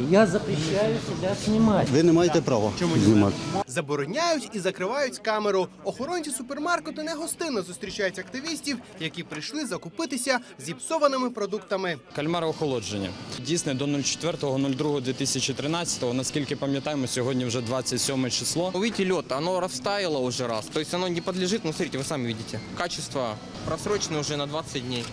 Я запрещаю себя снимать. Ви не маєте права знімати. Забороняють і закривають камеру. Охоронці супермаркету негостинно зустрічають активістів, які прийшли закупитися зіпсованими продуктами. Кальмари охолодження. Дійсне до 04.02.2013, наскільки пам'ятаємо, сьогодні вже 27 число. Увидите лед, оно растаяло уже раз. То есть оно не подлежит, ну смотрите, вы сами видите. Качество просрочено уже на 20 дней.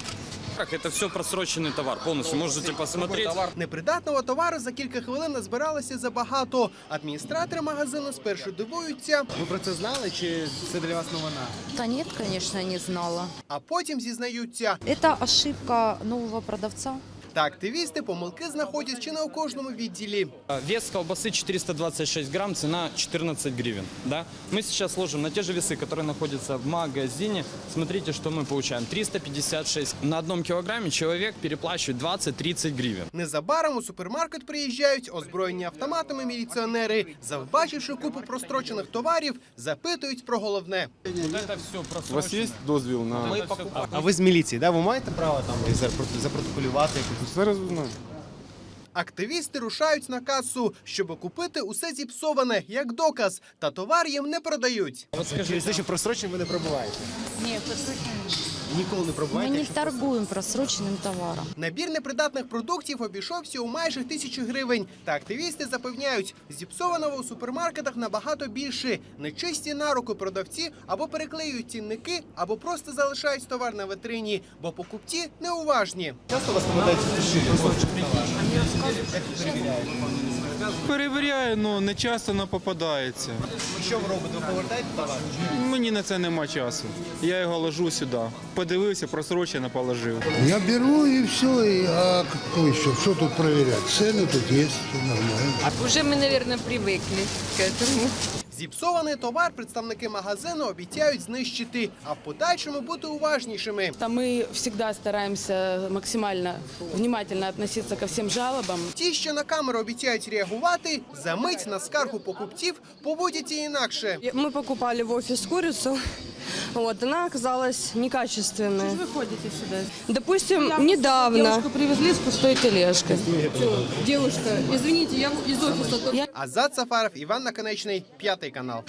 Так, это все просроченный товар, повністю можете посмотреть. Непридатного товару за кілька хвилин назбиралося забагато. Адміністратори магазину спершу дивуються, Ви про це знали чи це для вас новина? Да нет, конечно, не знала. а потім зізнаються. Это ошибка нового продавца. Та активісти помилки знаходять чи не у кожному відділі. Вес колбасы 426 грамм, цена 14 гривен. Да? Мы сейчас ложим на те же весы, которые находятся в магазине. Смотрите, что мы получаем. 356. На одном килограмме человек переплачивает 20-30 гривен. Незабаром у супермаркет приїжджають озброєні автоматами міліціонери. Завбачивши купу прострочених товарів, запитують про головне. Вот это все У вас є дозвіл на А ви з міліції, да? Ви маєте право там запро- запротоколювати якусь? зараз узнаю. Активісти рушають на касу, щоб купити усе зіпсоване як доказ, та товар їм не продають. Через те, що просрочені ви не пробуваєте. Нет, Ніколи не мы пробуваєте. не якщо торгуем просроченным товаром. Набір непридатних продуктів обійшовся у майже тисячу гривень. Та активісти запевняють, зіпсованого у супермаркетах набагато більше. Нечисті на руку продавці або переклеюють цінники, або просто залишають товар на витрині, бо покупці неуважні. Часто вас попадається Перевіряю, але не часто не попадається. Що ви робите? Ви повертаєте товар? Мені на це нема часу. Я його ложу сюди Подивився, просрочено положив. Я беру и все, и, а какой еще? Что тут проверять? Цены тут есть, все нормально. Уже мы, наверное, привыкли к этому. Зіпсований товар представники магазину обіцяють знищити, а в подальшому бути уважнішими. Мы всегда стараемся максимально внимательно относиться ко всем жалобам. Ті, що на камеру обіцяють реагувати, за мить на скаргу покупців поводяться інакше. Мы покупали в офис курицу, Вот, она оказалась некачественной. Вы ходите сюда. Допустим, недавно. Девушку привезли с пустой тележкой. Девушка, извините, я из офиса. Азат Сафаров, Іван Наконечний, п'ятий канал.